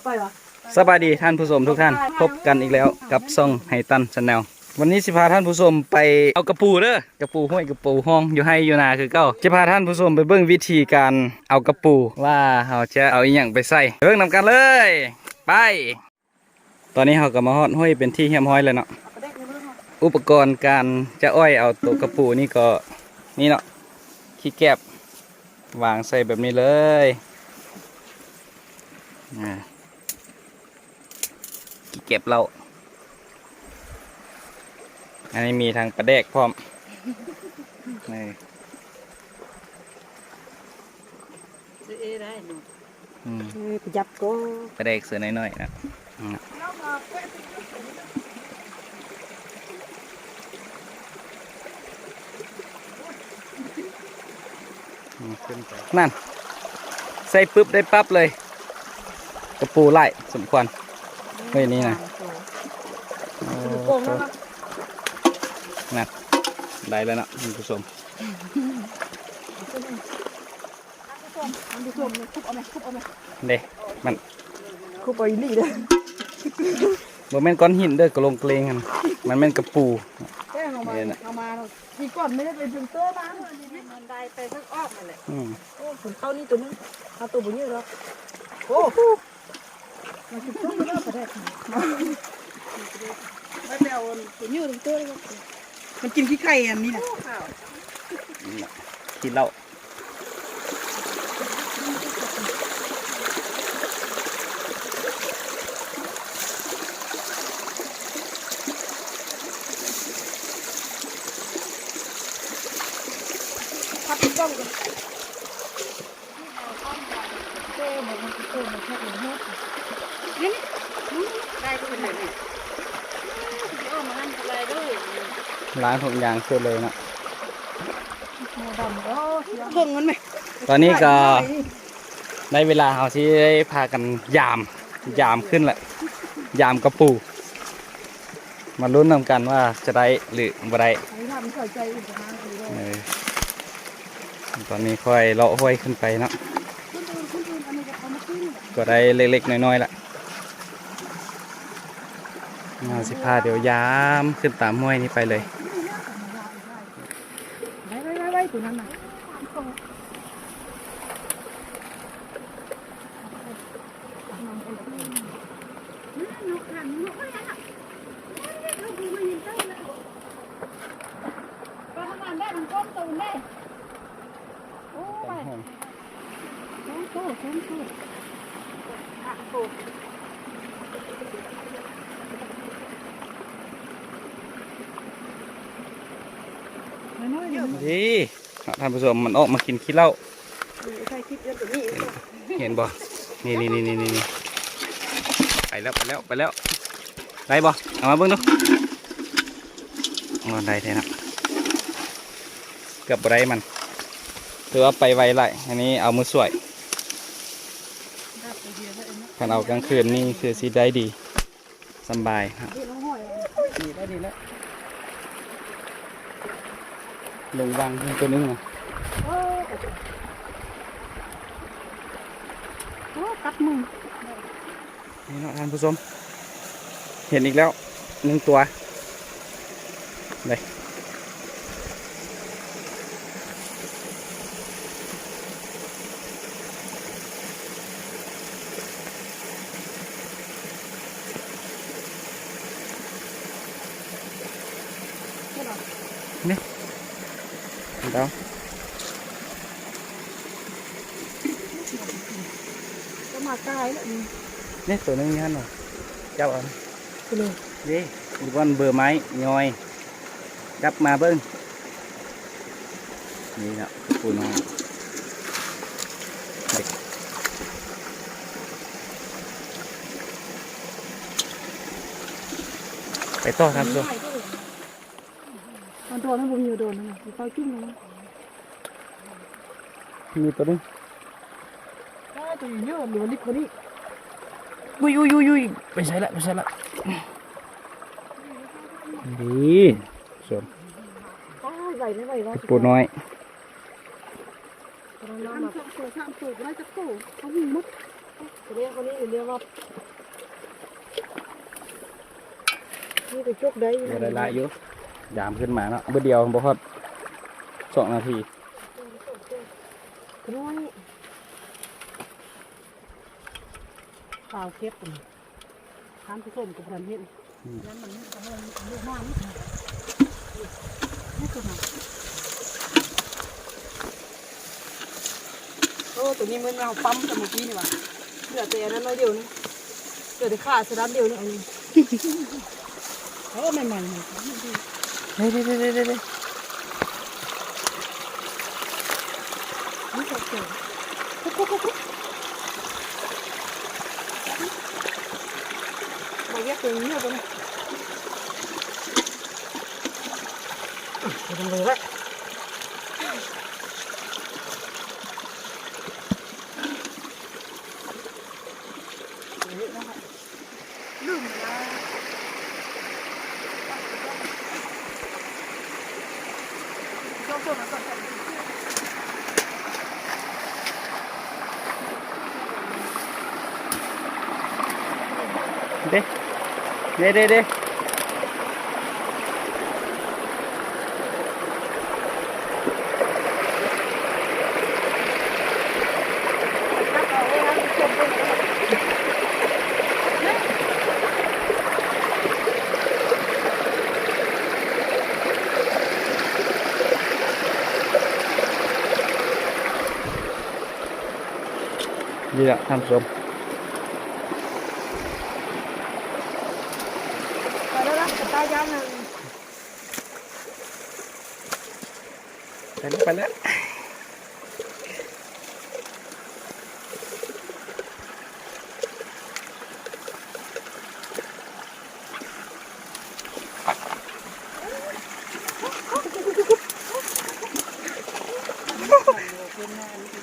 เอาไปวะสบายดีท่านผู้ชมทุกท่าน พบกันอีกแล้วกับซ่องไฮตันชาแนลวันนี้สิพาท่านผู้ชมไปเอากระปูเด้อกระปูห้วยกระปูห้องอยู่ให้อยู่นาคือเก้าจะพาท่านผู้ชมไปเบิ่งวิธีการเอากระปูว่าเราจะเอาอีหยังไปใส่เบิ่งนำกันเลย ไป ตอนนี้เราก็มาฮอดห้วยเป็นที่เฮียมห้อยเลยเนาะเอาไปได้ในมือเขาอุปกรณ์การจะอ้อยเอาตัวกระปูนี่ก็นี่เนาะขี้แกบวางใส่แบบนี้เลยอ่าขี้ เก็บเราอันนี้มีทางประแดกพร้อมนี่ซื้อเอได้หนูอืมเออไปยับก็ประแดกเสือน้อยๆนะอืมอืมขึ้นไปนั่น ใส่ปุ๊บได้ปั๊บเลย กระปูไล่สมควร เฮ้ยนี่นะโกงแล้วนะได้แล้วเนาะคุณผู้ชมมันดูชมคุบเอาไหมคุบเอาไหมเด้มันคุบเอาอีนี่เลยบ่แม่นก้อนหินเด้อกระลงเกลงกันมันแม่นกระปูแก้เอามาเอามาทีก่อนไม่ได้เป็นถึงเตอร์บ้านมันได้ไปสักออกนั่นแหละอืมโอ้ผลเข้านี่ตัวนึงเอาตัวบุญเยอะแล้วโอ้ มันคือต้นเลิกประเทศไม่ไปเอาตัวเยอะตัวเตอร์มันกินขี้ไข่อันนี้นะกินเหล้าพับกล้องกันเต้บอกมันเต้มันแค่หนึ่งเมตร นี่นี่ได้ก็เป็นแบบนี้เอามาหั่นอะไรด้วยล้างทุกอย่างคือเลยเนาะโมดำโอ้เบิ่งมันไหมตอนนี้ก็ได้เวลาเฮาที่ได้พากันยามยามขึ้นแหละ ยามกระปู มาลุ้นนำกันว่าจะได้หรือบ่ได้ไอ้ทำใส่ใจอีกประมาณนี้เลยเออตอนนี้ค่อยเลาะห้วยขึ้นไปเนาะคุณอื่นคุณอื่นอันนี้ก็เอามาขึ้นก็ได้เล็กๆน้อยๆละ มาสิพาเดี๋ยวยามขึ้นตามห้วยนี้ไปเลย ไว้ไว้ไว้ไว้ตัวนั้นน่ะก็ทำงานได้มันก้มตูนได้โอ้ยสองโซ่สองโซ่อะโซ่น้อยๆเดีท่านผู้ชมมันออกมากินขี้เหล้าเยอะกว่าเห็นบ่นี่นี่นี่นี่นี่ไปแล้วไปแล้วไปแล้วได้บ่เอามาเบิ่งดูอ๋อได้แท้นะเกือบได้มันถือว่าไปไวไรอันนี้เอามือสวยถ้าเอากลางคืนนี่คือสิได้ดีสบายครับที่น้องห้อยดีได้ดีแล้ว ลงวางตัวนึงอะโอ้โอ้กัดมือนี่เนาะท่านผู้ชม เห็นอีกแล้วหนึ่งตัวเลย เห็นแล้ว ก็มาตายแล้วนี่ นี่ตัวนึงนี่ฮะหน่อยเจ้าเอัน ไปเลย เย้ดูบอนเบอร์ไม้ย่อยกลับมาเบิ้งนี่นะปูน้อยเด็กไปต่อครับตัว มันโดนมันบุญอยู่โดนนะเขาจิ้มนะมีตัวนึงถ้าตัวเยอะห รือวันนี้คนนี้อุ้ยอุ้ยอุ้ยอุ้ยไปใช้ละไปใช้ละดีส่วนตายไหวไม่ไหวแล้วปูน้อยทำสองตัวสามตัวก็ได้จะโตเขาวิ่งมุดเรียกคนนี้เรียกว่านี่ไปจุกได้บ่ได้หลายอยู่ยามขึ้นมาเนาะเบ่เดียวบ่ฮอดสองนาทีน้อยข้าวเก็บทานผสมกับพันเห็นนั้นมันกำลังลูกมากนี่นี่ตัวไหนโอ้ตัวนี้มันเอาปั๊มแต่เมื่อกี้นี่ว่ะเหลือแต่อันนั้นน้อยเดียวนี่เหลือแต่ขาสลัดเดียวนี่อันนี้เออใหม่ๆใหม่เด้เด้เด้เด้เด้นี่ก็เจ๋งกุ๊กกุ๊กกุ๊กกุ๊กมาแยกตัวนี้เอา ไปเลยไม่ต้องเลยละลืมนะ เด้เด้เด้เด้ นี่แหละท่านผู้ชมไปแล้วนะตายยังนะไปแล้วไปแล้ว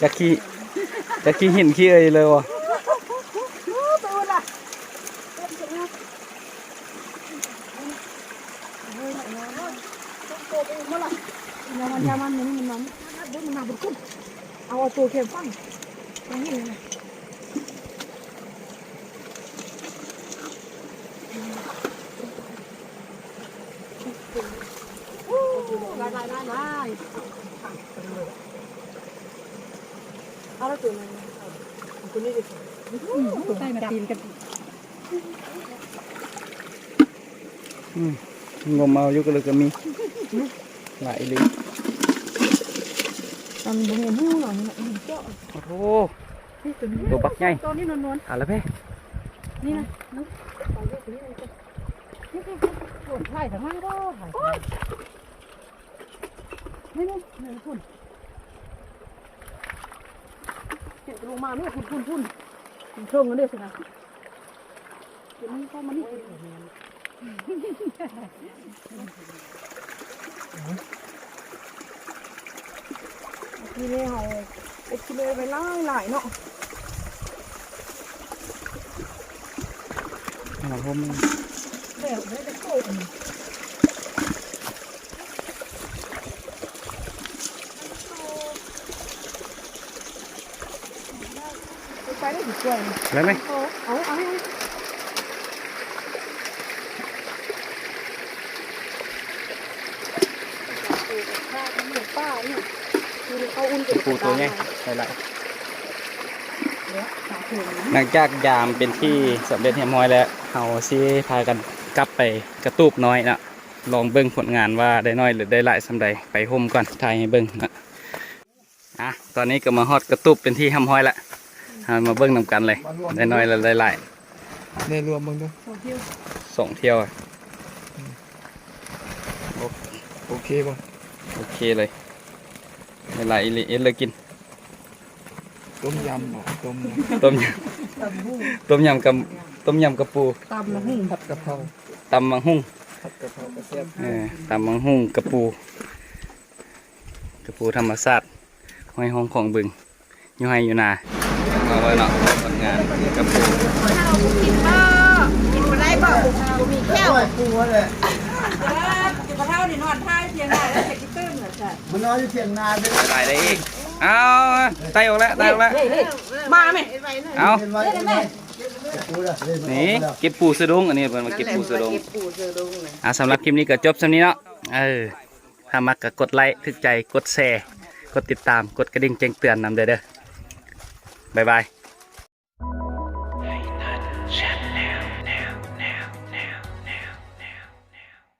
จะขี้ จะขี้หินขี้เอยเลยวะตัวละยมันยมันมันมันมันเดี๋ยวมันมาบุกขึ้นเอาตัวเข็มฟังตรงนี้เลยได้ได้ ได้ได้เอาแล้วตัวนั้นตัวนี้ดิใส่มาตีนกันอืมงมเอาอยู่ก็เลยก็มีหลายเลิงอันบุ้งหูหน่อยนะเจ้าโอ้โหตัวบักใหญ่ตัวนี้นวลเอะแล้วเพ่นี่นะนี่ไปเยอะตัวนี้เลยนี่นี่ปไล่ทั้งนั้นก็ถ่ายนี่นี่นี่พุ่นเห็ นลงมาเนี่ยพุ่นพุ่นพุ่นพุ่นเชิงกันเนี่ยสินะเดี๋ยวนี้เข้ามานี่นี่เนี่ยเขาไอ้กิเลไปไล่หลายเนาะขนาดผมเดี๋ยวเดี๋ยวจะโกง ไปได้ดีกว่าแล้วไหมเอาเอาเอาป้าเนี่ยคือเขาอุ่นปูตัวใหญ่หลายสาธุๆหลังจากยามเป็นที่สำเร็จเรียบร้อยแล้วเราสิพากันกลับไปกระตูบน้อยนะลองเบิ่งผลงานว่าได้น้อยหรือได้หลายสำใดไปห่มก่อนถ่ายให้เบิ่งนะอะตอนนี้ก็มาฮอดกระตูบเป็นที่ห้ำห้อยละ เอามาเบิ่งนำกันเลยได้น้อยหรือได้หลายในรวมมึงดูโอเคสองเที่ยวอะโอเคป่ะโอเคเลยได้หลายอีหลีเอ็ดเลยกิน ต้มยำบ่ต้มต้มยตำหุ่งำต้มยำกับต้มยำกระปูตำละหุ่งผัดกะเพราตำมังหุ่งผัดกะเพรากระเทียมเออตำมังหุ่งกระปูกระปูธรรมชาติห้อยห้องของบึงอยู่ให้อยู่นา มาไว้เนาะผลงานกระปูกินบ่กินบ่ได้บ่บ่มีแก้วปูเลยกินบ่เท่านี่นอนท่าเพียงได้แล้วแต่กินตื้นเหรอจ้ะมันนอนอยู่เถียงนาเลยตายได้อีกโอ้เอาไตออกแล้วไตออกแล้วมาไหมเอาเล่นไหมนี่เก็บปูสะดุ้งอันนี้เพิ่นมาเก็บปูสะดุ้งเก็บปูเสือดุงเลยอ่าสำหรับคลิปนี้ก็จบสำนี้เนาะเออถ้ามักก็กดไลค์ถึกใจกดแชร์กดติดตามกดกระดิ่งแจ้งเตือนนำเด้อเด้อ บ๊า